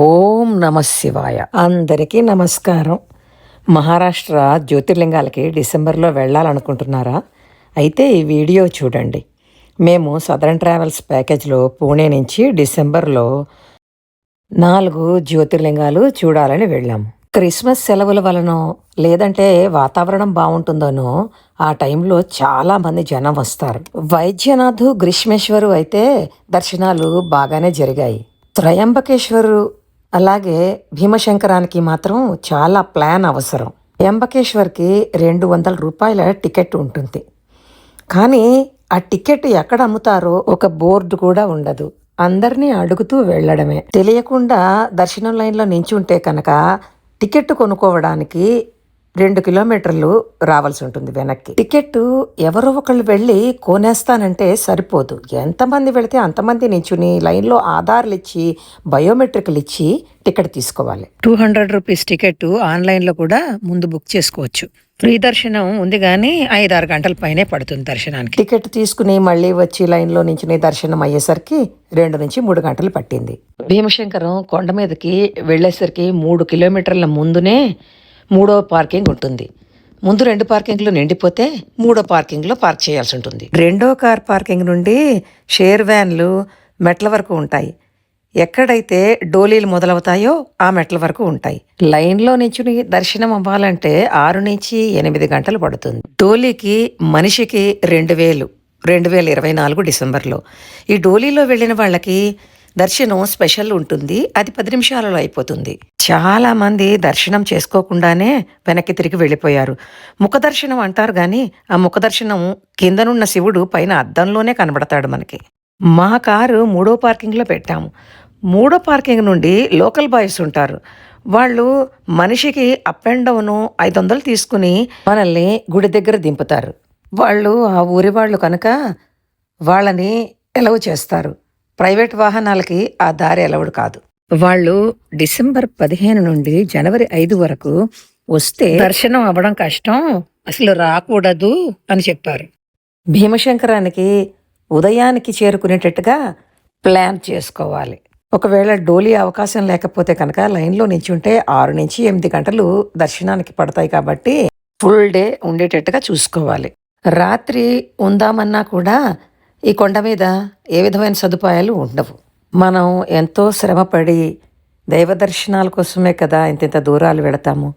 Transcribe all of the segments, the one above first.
ఓం నమ శివాయ. అందరికీ నమస్కారం. మహారాష్ట్ర జ్యోతిర్లింగాలకి డిసెంబర్లో వెళ్ళాలనుకుంటున్నారా? అయితే ఈ వీడియో చూడండి. మేము సదరన్ ట్రావెల్స్ ప్యాకేజ్లో పూణే నుంచి డిసెంబర్లో నాలుగు జ్యోతిర్లింగాలు చూడాలని వెళ్ళాము క్రిస్మస్ సెలవుల వలన లేదంటే వాతావరణం బాగుంటుందనో ఆ టైంలో చాలా మంది జనం వస్తారు. వైద్యనాథు గ్రీష్మేశ్వరు అయితే దర్శనాలు బాగానే జరిగాయి. త్రయంబకేశ్వరు అలాగే భీమశంకరానికి మాత్రం చాలా ప్లాన్ అవసరం. ఎంబకేశ్వర్కి రెండు వందల రూపాయల టికెట్ ఉంటుంది. కానీ ఆ టికెట్ ఎక్కడ అమ్ముతారో ఒక బోర్డు కూడా ఉండదు. అందరినీ అడుగుతూ వెళ్ళడమే. తెలియకుండా దర్శనం లైన్లో నించుంటే కనుక టికెట్ కొనుక్కోవడానికి రెండు కిలోమీటర్లు రావాల్సి ఉంటుంది వెనక్కి. టికెట్ ఎవరో ఒకళ్ళు వెళ్ళి కొనేస్తానంటే సరిపోదు. ఎంతమంది వెళితే అంతమంది నించుని లైన్లో ఆధార్లు ఇచ్చి బయోమెట్రిక్లు ఇచ్చి టికెట్ తీసుకోవాలి. టూ హండ్రెడ్ రూపీస్ టికెట్ ఆన్లైన్లో కూడా ముందు బుక్ చేసుకోవచ్చు. ఫ్రీ దర్శనం ఉంది కానీ ఐదారు గంటల పైనే పడుతుంది దర్శనానికి. టికెట్ తీసుకుని మళ్ళీ వచ్చి లైన్లో నించుని దర్శనం అయ్యేసరికి రెండు నుంచి మూడు గంటలు పట్టింది. భీమశంకరం కొండ మీదకి వెళ్ళేసరికి మూడు కిలోమీటర్ల ముందునే మూడో పార్కింగ్ ఉంటుంది. ముందు రెండు పార్కింగ్లు నిండిపోతే మూడో పార్కింగ్లో పార్క్ చేయాల్సి ఉంటుంది. రెండో కార్ పార్కింగ్ నుండి షేర్ వ్యాన్లు మెట్ల వరకు ఉంటాయి. ఎక్కడైతే డోలీలు మొదలవుతాయో ఆ మెట్ల వరకు ఉంటాయి. లైన్లో నించుని దర్శనం అవ్వాలంటే ఆరు నుంచి ఎనిమిది గంటలు పడుతుంది. డోలీకి మనిషికి రెండు వేలు రెండు వేల ఇరవై నాలుగు డిసెంబర్లో. ఈ డోలీలో వెళ్ళిన వాళ్ళకి దర్శనం స్పెషల్ ఉంటుంది. అది పది నిమిషాలలో అయిపోతుంది. చాలామంది దర్శనం చేసుకోకుండానే వెనక్కి తిరిగి వెళ్ళిపోయారు. ముఖ దర్శనం అంటారు కానీ ఆ ముఖ దర్శనం కిందనున్న శివుడు పైన అద్దంలోనే కనబడతాడు మనకి. మా కారు మూడో పార్కింగ్లో పెట్టాము. మూడో పార్కింగ్ నుండి లోకల్ బాయ్స్ ఉంటారు. వాళ్ళు మనిషికి అప్ అండ్ డౌను ఐదు వందలు తీసుకుని మనల్ని గుడి దగ్గర దింపుతారు. వాళ్ళు ఆ ఊరి వాళ్ళు కనుక వాళ్ళని ఎలవ్ చేస్తారు. ప్రైవేట్ వాహనాలకి ఆ దారి ఎలవడు కాదు. వాళ్ళు డిసెంబర్ పదిహేను నుండి జనవరి ఐదు వరకు వస్తే దర్శనం అవ్వడం కష్టం అసలు రాకూడదు అని చెప్పారు. భీమశంకరానికి ఉదయానికి చేరుకునేటట్టుగా ప్లాన్ చేసుకోవాలి. ఒకవేళ డోలీ అవకాశం లేకపోతే కనుక లైన్లో నించుంటే ఆరు నుంచి ఎనిమిది గంటలు దర్శనానికి పడతాయి కాబట్టి ఫుల్ డే ఉండేటట్టుగా చూసుకోవాలి. రాత్రి ఉందామన్నా కూడా ఈ కొండ మీద ఏ విధమైన సదుపాయాలు ఉండవు. మనం ఎంతో శ్రమపడి దైవ దర్శనాల కోసమే కదా ఇంత ఇంత దూరాలు వెళతాము.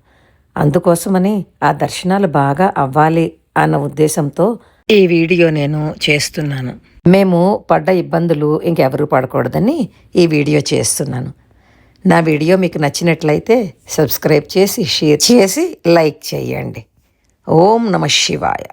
అందుకోసమని ఆ దర్శనాలు బాగా అవ్వాలి అన్న ఉద్దేశంతో ఈ వీడియో నేను చేస్తున్నాను. మేము పడ్డ ఇబ్బందులు ఇంకెవరూ పడకూడదని ఈ వీడియో చేస్తున్నాను. నా వీడియో మీకు నచ్చినట్లయితే సబ్స్క్రైబ్ చేసి షేర్ చేసి లైక్ చేయండి. ఓం నమ శివాయ.